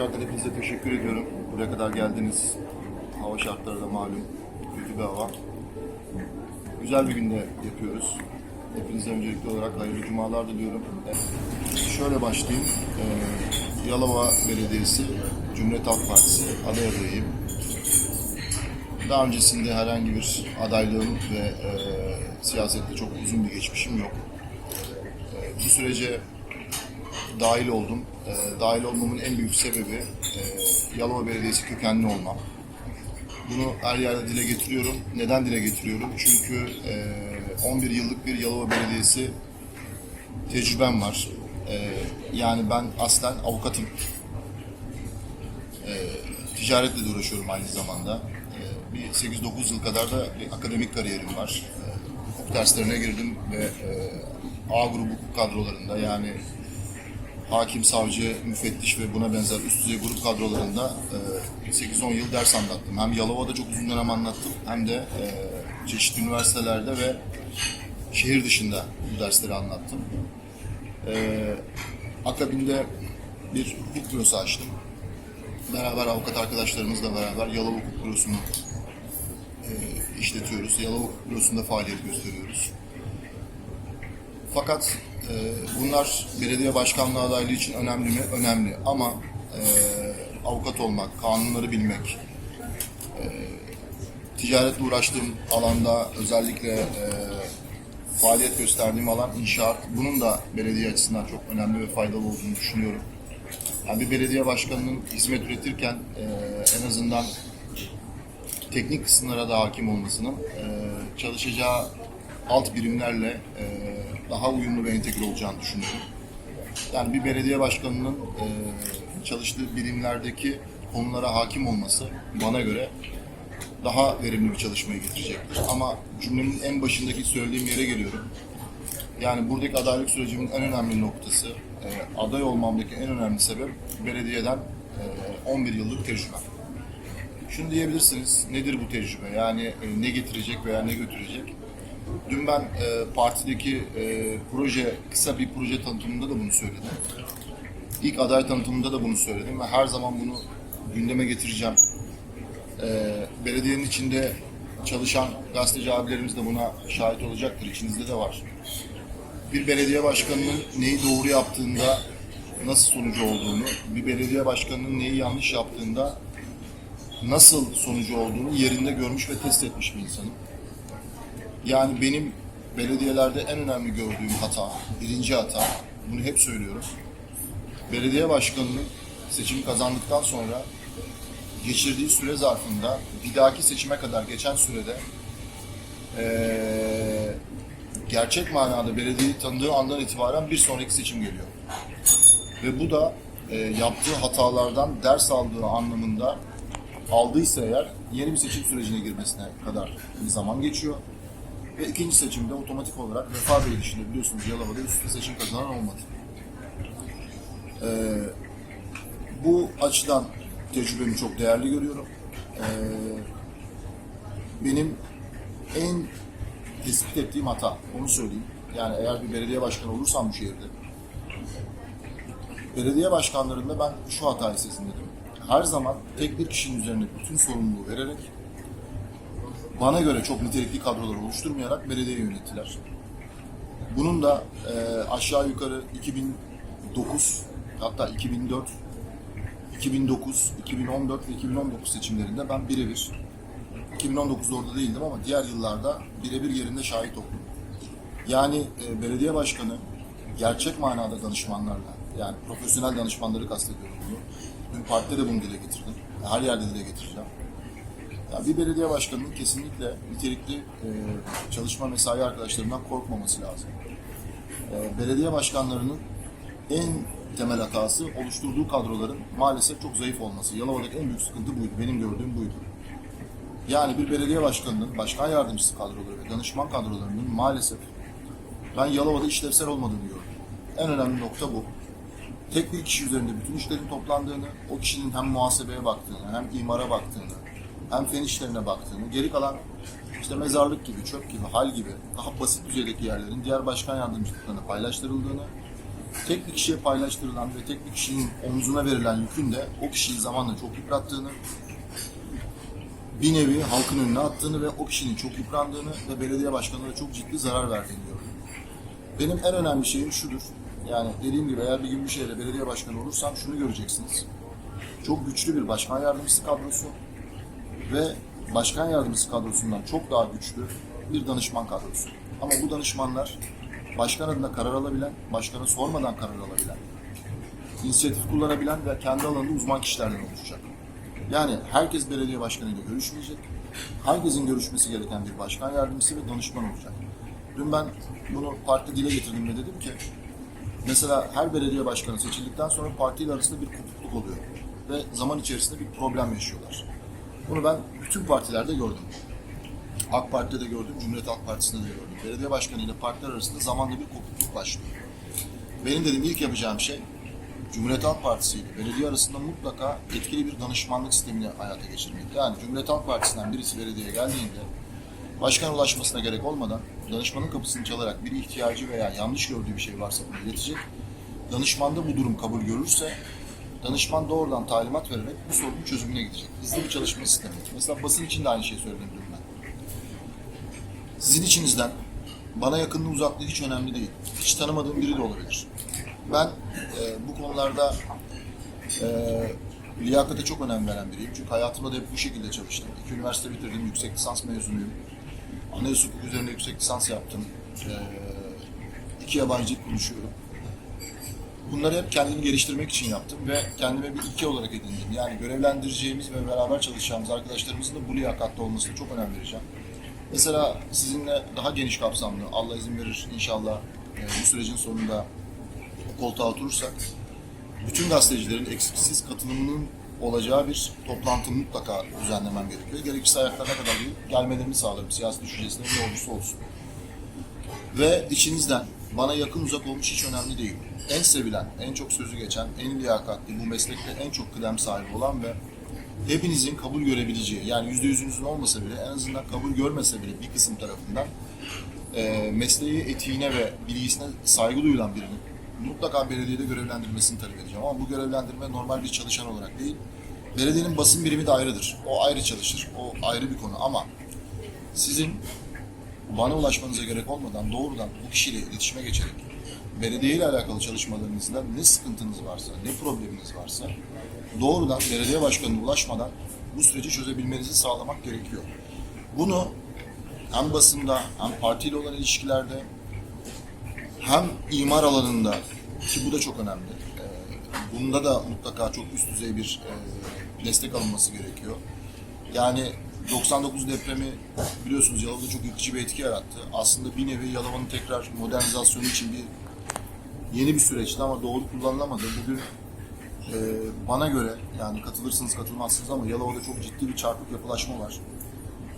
tekrardan hepinize teşekkür ediyorum. Buraya kadar geldiniz. Hava şartları da malum. Kötü bir hava. Güzel bir günde yapıyoruz. Hepinize öncelikli olarak hayırlı cumalar diliyorum. Şöyle başlayayım. Ee, Yalova Belediyesi Cumhuriyet Halk Partisi aday adayıyım. Daha öncesinde herhangi bir adaylığım ve e, siyasette çok uzun bir geçmişim yok. E, bu sürece dahil oldum. E, dahil olmamın en büyük sebebi e, Yalova Belediyesi kökenli olmam. Bunu her yerde dile getiriyorum. Neden dile getiriyorum? Çünkü e, 11 yıllık bir Yalova Belediyesi tecrübem var. E, yani ben aslen avukatım. E, ticaretle de uğraşıyorum aynı zamanda. E, bir 8-9 yıl kadar da bir akademik kariyerim var. E, hukuk derslerine girdim ve e, A grubu kadrolarında yani hakim, savcı, müfettiş ve buna benzer üst düzey grup kadrolarında e, 8-10 yıl ders anlattım. Hem Yalova'da çok uzun dönem anlattım hem de e, çeşitli üniversitelerde ve şehir dışında bu dersleri anlattım. E, akabinde bir hukuk bürosu açtım. Beraber avukat arkadaşlarımızla beraber Yalova Hukuk Bürosu'nu e, işletiyoruz. Yalova Hukuk Bürosu'nda faaliyet gösteriyoruz. Fakat e, bunlar belediye başkanlığı adaylığı için önemli mi? Önemli. Ama e, avukat olmak, kanunları bilmek, e, ticaretle uğraştığım alanda özellikle e, faaliyet gösterdiğim alan inşaat. Bunun da belediye açısından çok önemli ve faydalı olduğunu düşünüyorum. Yani bir belediye başkanının hizmet üretirken e, en azından teknik kısımlara da hakim olmasının e, çalışacağı alt birimlerle e, daha uyumlu ve entegre olacağını düşünüyorum. Yani bir belediye başkanının e, çalıştığı birimlerdeki konulara hakim olması bana göre daha verimli bir çalışmayı getirecektir. Ama cümlemin en başındaki söylediğim yere geliyorum. Yani buradaki adaylık sürecimin en önemli noktası, e, aday olmamdaki en önemli sebep belediyeden e, 11 yıllık tecrübem. Şunu diyebilirsiniz, nedir bu tecrübe? Yani e, ne getirecek veya ne götürecek? Dün ben e, partideki e, proje, kısa bir proje tanıtımında da bunu söyledim. İlk aday tanıtımında da bunu söyledim ve her zaman bunu gündeme getireceğim. E, belediyenin içinde çalışan gazeteci abilerimiz de buna şahit olacaktır. İçinizde de var. Bir belediye başkanının neyi doğru yaptığında nasıl sonucu olduğunu, bir belediye başkanının neyi yanlış yaptığında nasıl sonucu olduğunu yerinde görmüş ve test etmiş bir insanım. Yani benim belediyelerde en önemli gördüğüm hata, birinci hata, bunu hep söylüyorum. Belediye başkanının seçimi kazandıktan sonra geçirdiği süre zarfında bir dahaki seçime kadar geçen sürede eee, gerçek manada belediyeyi tanıdığı andan itibaren bir sonraki seçim geliyor. Ve bu da eee, yaptığı hatalardan ders aldığı anlamında aldıysa eğer yeni bir seçim sürecine girmesine kadar bir zaman geçiyor. Ve ikinci seçimde otomatik olarak Refah Bey dışında biliyorsunuz Yalova'da üst seçim kazanan olmadı. Ee, bu açıdan tecrübemi çok değerli görüyorum. Ee, benim en tespit ettiğim hata, onu söyleyeyim. Yani eğer bir belediye başkanı olursam bu şehirde, belediye başkanlarında ben şu hatayı sezinledim. Her zaman tek bir kişinin üzerine bütün sorumluluğu vererek bana göre çok nitelikli kadrolar oluşturmayarak belediye yönettiler. Bunun da e, aşağı yukarı 2009 hatta 2004, 2009, 2014 ve 2019 seçimlerinde ben birebir 2019'da orada değildim ama diğer yıllarda birebir yerinde şahit oldum. Yani e, belediye başkanı gerçek manada danışmanlarla yani profesyonel danışmanları kastediyorum bunu. Dün partide de bunu dile getirdim. Her yerde dile getireceğim. Yani bir belediye başkanının kesinlikle nitelikli e, çalışma mesai arkadaşlarından korkmaması lazım. E, belediye başkanlarının en temel hatası oluşturduğu kadroların maalesef çok zayıf olması. Yalova'daki en büyük sıkıntı buydu. Benim gördüğüm buydu. Yani bir belediye başkanının başkan yardımcısı kadroları ve danışman kadrolarının maalesef ben Yalova'da işlevsel olmadığını gördüm. En önemli nokta bu. Tek bir kişi üzerinde bütün işlerin toplandığını, o kişinin hem muhasebeye baktığını, hem imara baktığını, hem fen işlerine baktığını, geri kalan işte mezarlık gibi, çöp gibi, hal gibi daha basit düzeydeki yerlerin diğer başkan yardımcılıklarına paylaştırıldığını tek bir kişiye paylaştırılan ve tek bir kişinin omzuna verilen yükün de o kişiyi zamanla çok yıprattığını, bir nevi halkın önüne attığını ve o kişinin çok yıprandığını ve belediye başkanına çok ciddi zarar verdiğini gördüm. Benim en önemli şeyim şudur. Yani dediğim gibi eğer bir gün bir şeyle belediye başkanı olursam şunu göreceksiniz. Çok güçlü bir başkan yardımcısı kadrosu ve başkan yardımcısı kadrosundan çok daha güçlü bir danışman kadrosu. Ama bu danışmanlar başkan adına karar alabilen, başkanı sormadan karar alabilen, inisiyatif kullanabilen ve kendi alanında uzman kişilerden oluşacak. Yani herkes belediye başkanıyla görüşmeyecek. Herkesin görüşmesi gereken bir başkan yardımcısı ve danışman olacak. Dün ben bunu partide dile getirdim ve dedim ki mesela her belediye başkanı seçildikten sonra partiyle arasında bir kopukluk oluyor ve zaman içerisinde bir problem yaşıyorlar. Bunu ben bütün partilerde gördüm. AK Parti'de de gördüm, Cumhuriyet Halk Partisi'nde de gördüm. Belediye başkanı ile partiler arasında zamanla bir kopukluk başlıyor. Benim dedim ilk yapacağım şey Cumhuriyet Halk Partisi ile belediye arasında mutlaka etkili bir danışmanlık sistemini hayata geçirmek. Yani Cumhuriyet Halk Partisi'nden birisi belediyeye geldiğinde başkan ulaşmasına gerek olmadan danışmanın kapısını çalarak bir ihtiyacı veya yanlış gördüğü bir şey varsa bunu iletecek. Danışmanda bu durum kabul görürse danışman doğrudan talimat vererek bu sorunun çözümüne gidecek. Hızlı bir çalışma sistemi. Mesela basın için de aynı şeyi dün ben. Sizin içinizden bana yakınlığı uzaklığı hiç önemli değil. Hiç tanımadığım biri de olabilir. Ben e, bu konularda e, liyakate çok önem veren biriyim. Çünkü hayatımda da hep bu şekilde çalıştım. İki üniversite bitirdim, yüksek lisans mezunuyum. Anayasa hukuku üzerine yüksek lisans yaptım. E, iki yabancı konuşuyorum. Bunları hep kendimi geliştirmek için yaptım ve kendime bir ilke olarak edindim. Yani görevlendireceğimiz ve beraber çalışacağımız arkadaşlarımızın da bu liyakatli olmasına çok önem vereceğim. Mesela sizinle daha geniş kapsamlı, Allah izin verir inşallah e, bu sürecin sonunda o koltuğa oturursak, bütün gazetecilerin eksiksiz katılımının olacağı bir toplantı mutlaka düzenlemem gerekiyor. Gerekirse ayaklarına kadar gelmelerini sağlarım. Siyasi düşüncesinde ne olursa olsun. Ve içinizden bana yakın uzak olmuş hiç önemli değil. En sevilen, en çok sözü geçen, en liyakatli, bu meslekte en çok kıdem sahibi olan ve hepinizin kabul görebileceği, yani yüzde yüzünüzün olmasa bile en azından kabul görmese bile bir kısım tarafından e, mesleği etiğine ve bilgisine saygı duyulan birinin mutlaka belediyede görevlendirmesini talep edeceğim. Ama bu görevlendirme normal bir çalışan olarak değil. Belediyenin basın birimi de ayrıdır. O ayrı çalışır. O ayrı bir konu ama sizin bana ulaşmanıza gerek olmadan doğrudan bu kişiyle iletişime geçerek belediye ile alakalı çalışmalarınızda ne sıkıntınız varsa, ne probleminiz varsa doğrudan belediye başkanına ulaşmadan bu süreci çözebilmenizi sağlamak gerekiyor. Bunu hem basında hem partiyle olan ilişkilerde hem imar alanında ki bu da çok önemli. Ee, Bunda da mutlaka çok üst düzey bir e, destek alınması gerekiyor. Yani 99 depremi biliyorsunuz Yalova'da çok yıkıcı bir etki yarattı. Aslında bir nevi Yalova'nın tekrar modernizasyonu için bir yeni bir süreçti ama doğru kullanılamadı. Bugün e, bana göre yani katılırsınız katılmazsınız ama Yalova'da çok ciddi bir çarpık yapılaşma var.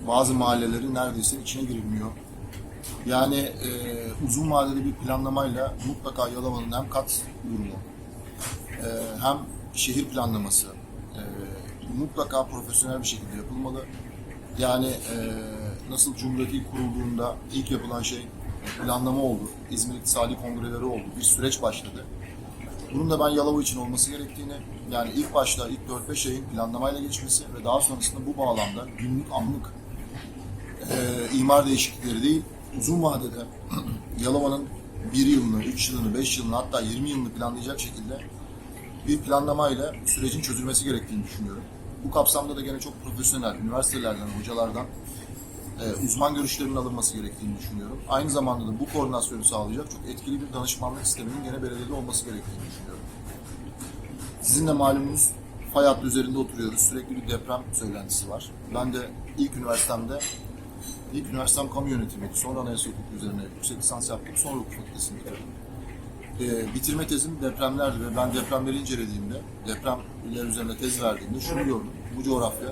Bazı mahalleleri neredeyse içine girilmiyor. Yani e, uzun vadeli bir planlamayla mutlaka Yalova'nın hem kat durumu e, hem şehir planlaması e, mutlaka profesyonel bir şekilde yapılmalı. Yani e, nasıl Cumhuriyet ilk kurulduğunda ilk yapılan şey planlama oldu. İzmir İktisadi Kongreleri oldu. Bir süreç başladı. Bunun da ben Yalova için olması gerektiğini, yani ilk başta ilk 4-5 ayın planlamayla geçmesi ve daha sonrasında bu bağlamda günlük anlık e, imar değişiklikleri değil, uzun vadede Yalova'nın bir yılını, üç yılını, beş yılını hatta 20 yılını planlayacak şekilde bir planlamayla sürecin çözülmesi gerektiğini düşünüyorum. Bu kapsamda da gene çok profesyonel, üniversitelerden, hocalardan e, uzman görüşlerinin alınması gerektiğini düşünüyorum. Aynı zamanda da bu koordinasyonu sağlayacak çok etkili bir danışmanlık sisteminin gene belediyede olması gerektiğini düşünüyorum. Sizin de malumunuz fay hattı üzerinde oturuyoruz. Sürekli bir deprem söylentisi var. Ben de ilk üniversitemde İlk üniversitem kamu yönetimiydi. Sonra anayasa hukuku üzerine yüksek lisans yaptım. Sonra hukuk fakültesini bitirdim. Ee, bitirme tezim depremlerdi ve ben depremleri incelediğimde, depremler üzerine tez verdiğimde şunu gördüm. Bu coğrafya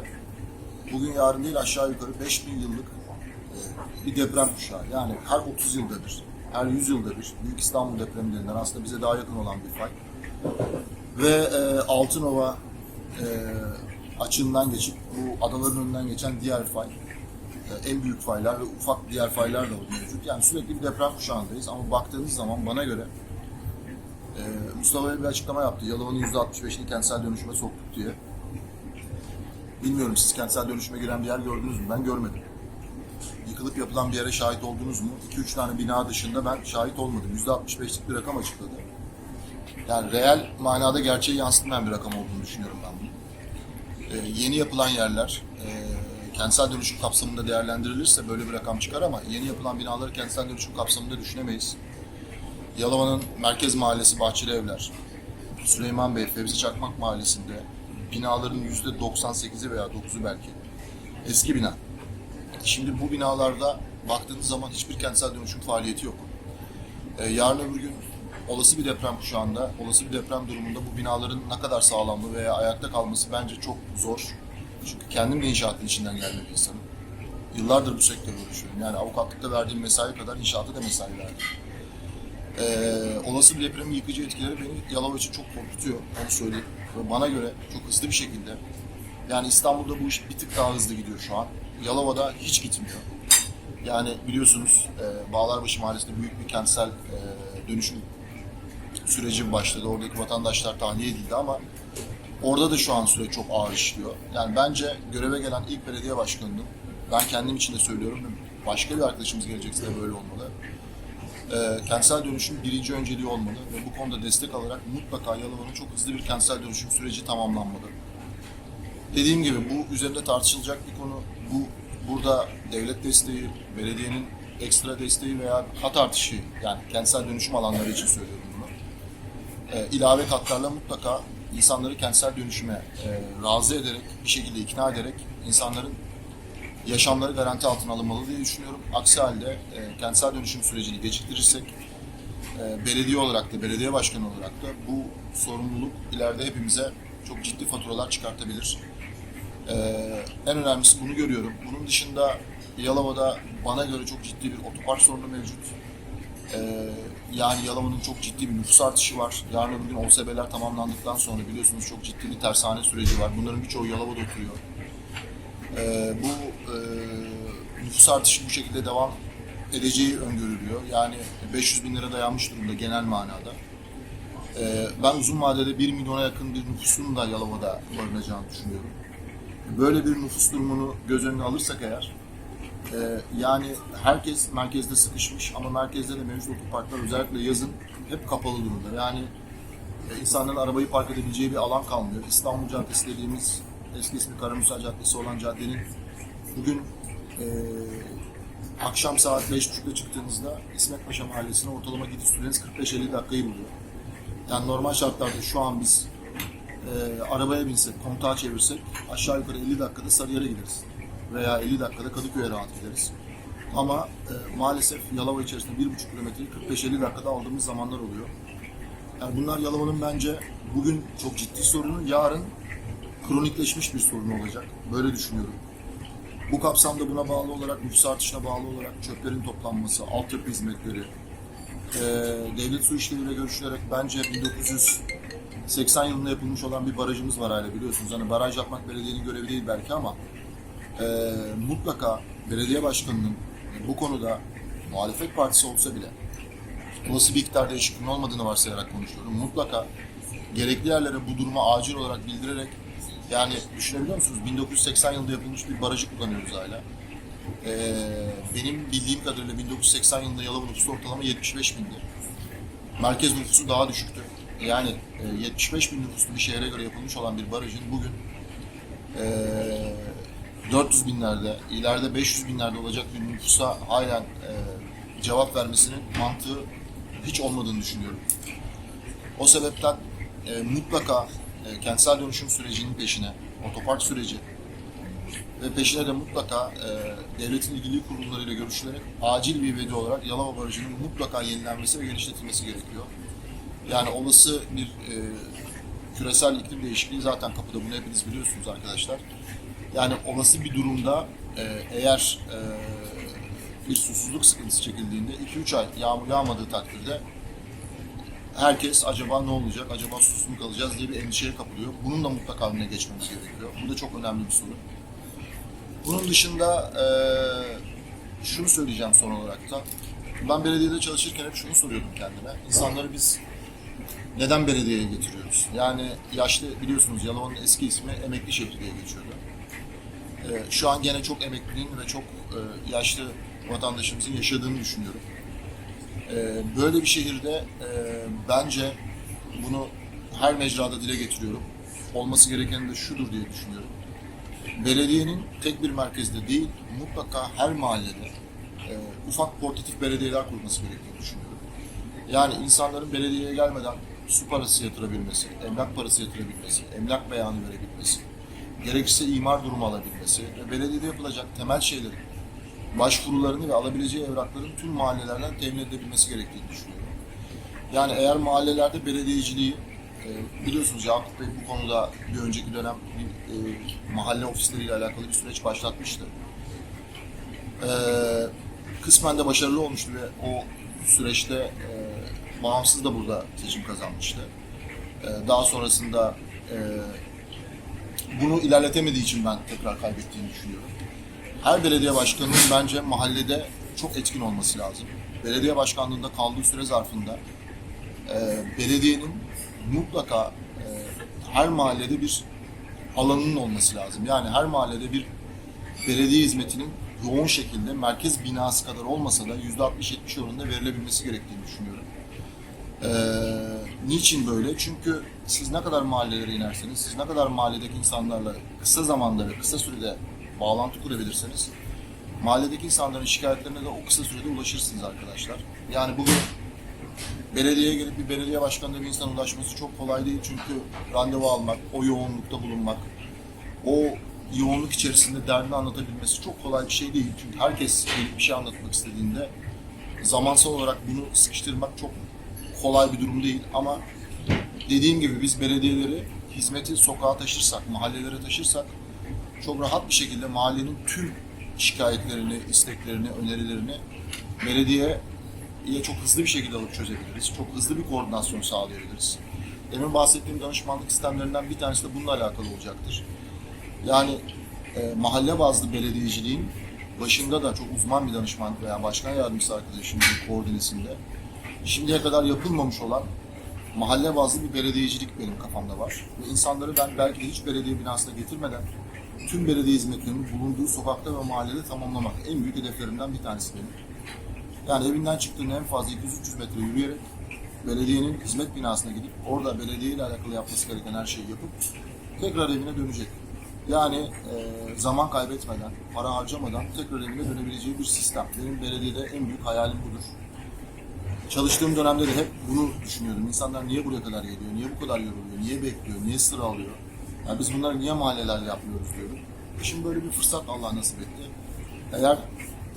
bugün yarın değil aşağı yukarı 5000 yıllık e, bir deprem kuşağı. Yani her 30 yılda bir, her 100 yılda bir Büyük İstanbul depremlerinden aslında bize daha yakın olan bir fay. Ve e, Altınova e, açığından geçip bu adaların önünden geçen diğer fay en büyük faylar ve ufak diğer faylar da mevcut. Yani sürekli bir deprem kuşağındayız ama baktığınız zaman bana göre Ee, Mustafa bir açıklama yaptı. Yalova'nın %65'ini kentsel dönüşüme soktuk diye. Bilmiyorum siz kentsel dönüşüme giren bir yer gördünüz mü? Ben görmedim. Yıkılıp yapılan bir yere şahit oldunuz mu? 2-3 tane bina dışında ben şahit olmadım. %65'lik bir rakam açıkladı. Yani reel manada gerçeği yansıtmayan bir rakam olduğunu düşünüyorum ben bunu. Ee, yeni yapılan yerler e, kentsel dönüşüm kapsamında değerlendirilirse böyle bir rakam çıkar ama yeni yapılan binaları kentsel dönüşüm kapsamında düşünemeyiz. Yalova'nın merkez mahallesi Bahçeli Evler, Süleyman Bey, Fevzi Çakmak mahallesinde binaların yüzde 98'i veya 9'u belki eski bina. Şimdi bu binalarda baktığınız zaman hiçbir kentsel dönüşüm faaliyeti yok. Ee, yarın öbür gün olası bir deprem kuşağında, olası bir deprem durumunda bu binaların ne kadar sağlamlığı veya ayakta kalması bence çok zor. Çünkü kendim de inşaatın içinden gelme bir insanım. Yıllardır bu sektörle uğraşıyorum. Yani avukatlıkta verdiğim mesai kadar inşaatta da mesai verdim. Ee, olası bir depremin yıkıcı etkileri beni Yalova için çok korkutuyor. Onu söyleyeyim. Ve bana göre çok hızlı bir şekilde yani İstanbul'da bu iş bir tık daha hızlı gidiyor şu an. Yalova'da hiç gitmiyor. Yani biliyorsunuz e, Bağlarbaşı Mahallesi'nde büyük bir kentsel e, dönüşüm süreci başladı. Oradaki vatandaşlar tahliye edildi ama orada da şu an süreç çok ağır işliyor. Yani bence göreve gelen ilk belediye başkanının ben kendim için de söylüyorum başka bir arkadaşımız gelecekse de böyle olmalı. E, kentsel dönüşüm birinci önceliği olmalı ve bu konuda destek alarak mutlaka Yalova'nın çok hızlı bir kentsel dönüşüm süreci tamamlanmalı. Dediğim gibi bu üzerinde tartışılacak bir konu. Bu burada devlet desteği, belediyenin ekstra desteği veya kat artışı yani kentsel dönüşüm alanları için söylüyorum bunu. Ee, ilave katlarla mutlaka insanları kentsel dönüşüme e, razı ederek, bir şekilde ikna ederek insanların yaşamları garanti altına alınmalı diye düşünüyorum. Aksi halde e, kentsel dönüşüm sürecini geciktirirsek e, belediye olarak da, belediye başkanı olarak da bu sorumluluk ileride hepimize çok ciddi faturalar çıkartabilir. Ee, en önemlisi bunu görüyorum. Bunun dışında Yalova'da bana göre çok ciddi bir otopark sorunu mevcut. Ee, yani Yalova'nın çok ciddi bir nüfus artışı var. Yarın öbür gün OSB'ler tamamlandıktan sonra biliyorsunuz çok ciddi bir tersane süreci var. Bunların birçoğu Yalova'da oturuyor. Ee, bu e, nüfus artışı bu şekilde devam edeceği öngörülüyor. Yani 500 bin lira dayanmış durumda genel manada. Ee, ben uzun vadede 1 milyona yakın bir nüfusun da Yalova'da barınacağını düşünüyorum. Böyle bir nüfus durumunu göz önüne alırsak eğer, e, yani herkes merkezde sıkışmış ama merkezde de mevcut otoparklar özellikle yazın hep kapalı durumda. Yani e, insanların arabayı park edebileceği bir alan kalmıyor. İstanbul Caddesi dediğimiz eski ismi Karamusa Caddesi olan caddenin bugün e, akşam saat 5.30'da çıktığınızda İsmet Paşa Mahallesi'ne ortalama gidiş süreniz 45-50 dakikayı buluyor. Yani normal şartlarda şu an biz e, arabaya binsek, kontağı çevirsek aşağı yukarı 50 dakikada Sarıyer'e gideriz. Veya 50 dakikada Kadıköy'e rahat gideriz. Ama e, maalesef Yalova içerisinde 1,5 kilometreyi 45-50 dakikada aldığımız zamanlar oluyor. Yani bunlar Yalova'nın bence bugün çok ciddi sorunu, yarın kronikleşmiş bir sorun olacak. Böyle düşünüyorum. Bu kapsamda buna bağlı olarak, nüfus artışına bağlı olarak çöplerin toplanması, altyapı hizmetleri, e, devlet su işleriyle görüşülerek bence 1980 yılında yapılmış olan bir barajımız var hala biliyorsunuz. Hani baraj yapmak belediyenin görevi değil belki ama e, mutlaka belediye başkanının bu konuda muhalefet partisi olsa bile olası bir iktidar değişikliğinin olmadığını varsayarak konuşuyorum. Mutlaka gerekli yerlere bu durumu acil olarak bildirerek yani düşünebiliyor musunuz? 1980 yılında yapılmış bir barajı kullanıyoruz hala. Ee, benim bildiğim kadarıyla 1980 yılında Yalova nüfusu ortalama 75 bindi. Merkez nüfusu daha düşüktü. Yani e, 75 bin nüfuslu bir şehre göre yapılmış olan bir barajın bugün e, 400 binlerde, ileride 500 binlerde olacak bir nüfusa halen e, cevap vermesinin mantığı hiç olmadığını düşünüyorum. O sebepten e, mutlaka e, kentsel dönüşüm sürecinin peşine, otopark süreci ve peşine de mutlaka e, devletin ilgili kurumlarıyla görüşülerek acil bir vedi olarak Yalova Barajı'nın mutlaka yenilenmesi ve genişletilmesi gerekiyor. Yani olası bir e, küresel iklim değişikliği zaten kapıda bunu hepiniz biliyorsunuz arkadaşlar. Yani olası bir durumda e, eğer e, bir susuzluk sıkıntısı çekildiğinde 2-3 ay yağmur yağmadığı takdirde herkes acaba ne olacak, acaba susuz mu kalacağız diye bir endişeye kapılıyor. Bunun da mutlaka önüne geçmemiz gerekiyor. Bu da çok önemli bir sorun. Bunun dışında eee, şunu söyleyeceğim son olarak da. Ben belediyede çalışırken hep şunu soruyordum kendime. İnsanları biz neden belediyeye getiriyoruz? Yani yaşlı biliyorsunuz Yalova'nın eski ismi Emekli Şehri diye geçiyordu. Ee, şu an gene çok emeklinin ve çok e, yaşlı vatandaşımızın yaşadığını düşünüyorum. Ee, böyle bir şehirde e, bence bunu her mecrada dile getiriyorum. Olması gereken de şudur diye düşünüyorum. Belediyenin tek bir merkezde değil, mutlaka her mahallede e, ufak portatif belediyeler kurması gerektiğini düşünüyorum. Yani insanların belediyeye gelmeden su parası yatırabilmesi, emlak parası yatırabilmesi, emlak beyanı verebilmesi, gerekirse imar durumu alabilmesi ve belediyede yapılacak temel şeylerin başvurularını ve alabileceği evrakların tüm mahallelerden temin edilebilmesi gerektiğini düşünüyorum. Yani eğer mahallelerde belediyeciliği e, biliyorsunuz Yakup Bey bu konuda bir önceki dönem bir e, mahalle ofisleriyle alakalı bir süreç başlatmıştı. E, kısmen de başarılı olmuştu ve o süreçte bağımsız da burada seçim kazanmıştı. Daha sonrasında bunu ilerletemediği için ben tekrar kaybettiğini düşünüyorum. Her belediye başkanının bence mahallede çok etkin olması lazım. Belediye başkanlığında kaldığı süre zarfında e, belediyenin mutlaka e, her mahallede bir alanının olması lazım. Yani her mahallede bir belediye hizmetinin yoğun şekilde merkez binası kadar olmasa da %60-70 oranında verilebilmesi gerektiğini düşünüyorum. Ee, niçin böyle? Çünkü siz ne kadar mahallelere inerseniz, siz ne kadar mahalledeki insanlarla kısa zamanda ve kısa sürede bağlantı kurabilirseniz, mahalledeki insanların şikayetlerine de o kısa sürede ulaşırsınız arkadaşlar. Yani bugün belediyeye gelip bir belediye başkanına bir insan ulaşması çok kolay değil çünkü randevu almak, o yoğunlukta bulunmak, o yoğunluk içerisinde derdini anlatabilmesi çok kolay bir şey değil. Çünkü herkes gelip bir şey anlatmak istediğinde zamansal olarak bunu sıkıştırmak çok kolay bir durum değil ama dediğim gibi biz belediyeleri hizmeti sokağa taşırsak, mahallelere taşırsak çok rahat bir şekilde mahallenin tüm şikayetlerini, isteklerini, önerilerini belediyeye çok hızlı bir şekilde alıp çözebiliriz. Çok hızlı bir koordinasyon sağlayabiliriz. Demin bahsettiğim danışmanlık sistemlerinden bir tanesi de bununla alakalı olacaktır. Yani e, mahalle bazlı belediyeciliğin başında da çok uzman bir danışman veya başkan yardımcısı arkadaşımın koordinesinde şimdiye kadar yapılmamış olan mahalle bazlı bir belediyecilik benim kafamda var. Ve insanları ben belki de hiç belediye binasına getirmeden tüm belediye hizmetlerinin bulunduğu sokakta ve mahallede tamamlamak en büyük hedeflerimden bir tanesi benim. Yani evinden çıktığında en fazla 200-300 metre yürüyerek belediyenin hizmet binasına gidip orada belediye ile alakalı yapması gereken her şeyi yapıp tekrar evine dönecek. Yani e, zaman kaybetmeden, para harcamadan tekrar evine dönebileceği bir sistem. Benim belediyede en büyük hayalim budur. Çalıştığım dönemde de hep bunu düşünüyordum. İnsanlar niye buraya kadar geliyor, niye bu kadar yoruluyor, niye bekliyor, niye sıra alıyor? Yani biz bunları niye mahallelerle yapmıyoruz diyordum. E Şimdi böyle bir fırsat Allah nasip etti. Eğer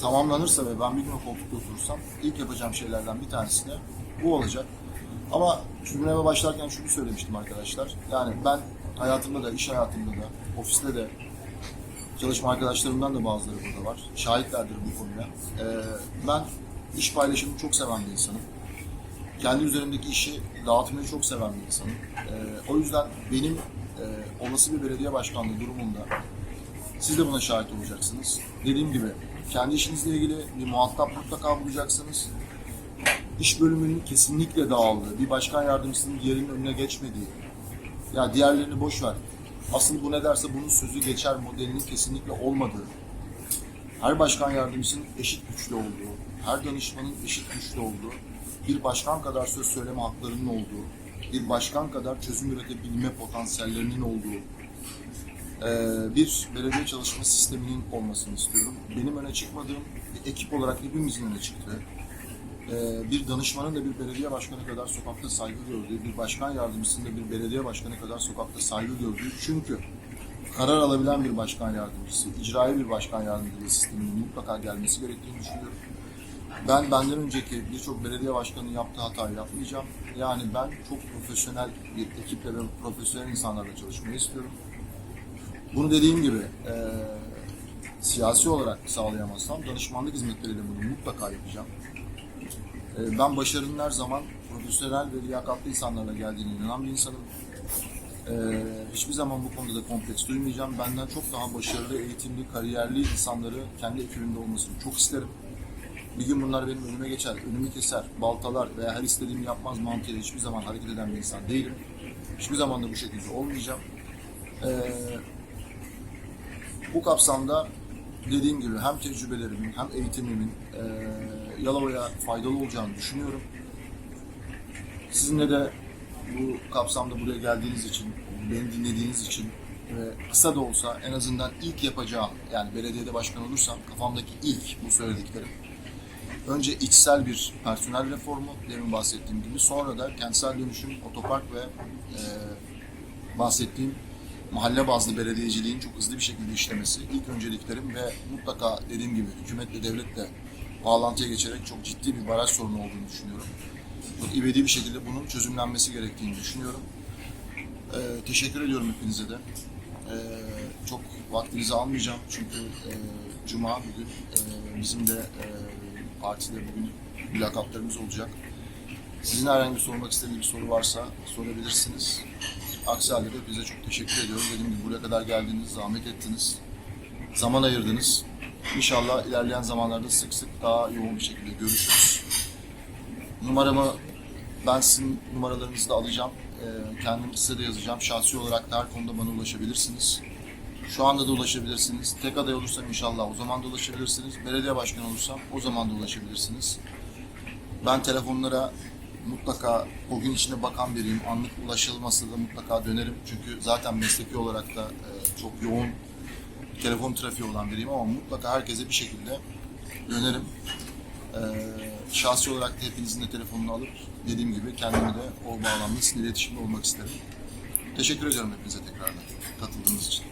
tamamlanırsa ve ben bir gün koltukta oturursam ilk yapacağım şeylerden bir tanesi de bu olacak. Ama cümleme başlarken şunu söylemiştim arkadaşlar. Yani ben hayatımda da, iş hayatımda da, ofiste de çalışma arkadaşlarımdan da bazıları burada var. Şahitlerdir bu konuya. Ee, ben iş paylaşımını çok seven bir insanım. Kendi üzerimdeki işi dağıtmayı çok seven bir insanım. Ee, o yüzden benim e, olası bir belediye başkanlığı durumunda siz de buna şahit olacaksınız. Dediğim gibi kendi işinizle ilgili bir muhatap mutlaka bulacaksınız. İş bölümünün kesinlikle dağıldığı, bir başkan yardımcısının diğerinin önüne geçmediği, ya diğerlerini boş ver. Asıl bu ne derse bunun sözü geçer modelinin kesinlikle olmadığı, her başkan yardımcısının eşit güçlü olduğu, her danışmanın eşit güçlü olduğu, bir başkan kadar söz söyleme haklarının olduğu, bir başkan kadar çözüm üretebilme potansiyellerinin olduğu ee, bir belediye çalışma sisteminin olmasını istiyorum. Benim öne çıkmadığım bir ekip olarak hepimizin öne çıktığı, ee, bir danışmanın da bir belediye başkanı kadar sokakta saygı gördüğü, bir başkan yardımcısının da bir belediye başkanı kadar sokakta saygı gördüğü. Çünkü karar alabilen bir başkan yardımcısı, icrai bir başkan yardımcılığı sisteminin mutlaka gelmesi gerektiğini düşünüyorum. Ben benden önceki birçok belediye başkanının yaptığı hatayı yapmayacağım. Yani ben çok profesyonel bir ekiple ve profesyonel insanlarla çalışmayı istiyorum. Bunu dediğim gibi e, siyasi olarak sağlayamazsam danışmanlık hizmetleriyle bunu mutlaka yapacağım. E, ben başarının her zaman profesyonel ve liyakatlı insanlarla geldiğine inanan bir insanım. E, hiçbir zaman bu konuda da kompleks duymayacağım. Benden çok daha başarılı, eğitimli, kariyerli insanları kendi ekibimde olmasını çok isterim. Bir gün bunlar benim önüme geçer, önümü keser, baltalar veya her istediğimi yapmaz mantığıyla hiçbir zaman hareket eden bir insan değilim. Hiçbir zaman da bu şekilde olmayacağım. Ee, bu kapsamda dediğim gibi hem tecrübelerimin hem eğitimimin e, Yalova'ya faydalı olacağını düşünüyorum. Sizinle de bu kapsamda buraya geldiğiniz için, beni dinlediğiniz için ve kısa da olsa en azından ilk yapacağım yani belediyede başkan olursam kafamdaki ilk bu söylediklerim. Önce içsel bir personel reformu demin bahsettiğim gibi sonra da kentsel dönüşüm, otopark ve e, bahsettiğim mahalle bazlı belediyeciliğin çok hızlı bir şekilde işlemesi ilk önceliklerim ve mutlaka dediğim gibi hükümetle devletle bağlantıya geçerek çok ciddi bir baraj sorunu olduğunu düşünüyorum. Çok ivedi bir şekilde bunun çözümlenmesi gerektiğini düşünüyorum. Ee, teşekkür ediyorum hepinize de. Ee, çok vaktinizi almayacağım çünkü e, Cuma bugün e, bizim de e, partide bugün mülakatlarımız olacak. Sizin herhangi bir sormak istediğiniz bir soru varsa sorabilirsiniz. Aksi halde de hepinize çok teşekkür ediyorum. Dediğim gibi buraya kadar geldiniz, zahmet ettiniz, zaman ayırdınız. İnşallah ilerleyen zamanlarda sık sık daha yoğun bir şekilde görüşürüz. Numaramı ben sizin numaralarınızı da alacağım. Ee, kendim size de yazacağım. Şahsi olarak da her konuda bana ulaşabilirsiniz. Şu anda da ulaşabilirsiniz. Tek aday olursam inşallah o zaman da ulaşabilirsiniz. Belediye başkanı olursam o zaman da ulaşabilirsiniz. Ben telefonlara mutlaka o gün içinde bakan biriyim. Anlık ulaşılmasa da mutlaka dönerim. Çünkü zaten mesleki olarak da e, çok yoğun telefon trafiği olan biriyim ama mutlaka herkese bir şekilde dönerim. Ee, şahsi olarak da hepinizin de telefonunu alıp dediğim gibi kendimi de o bağlamda sizinle iletişimde olmak isterim. Teşekkür ediyorum hepinize tekrardan katıldığınız için.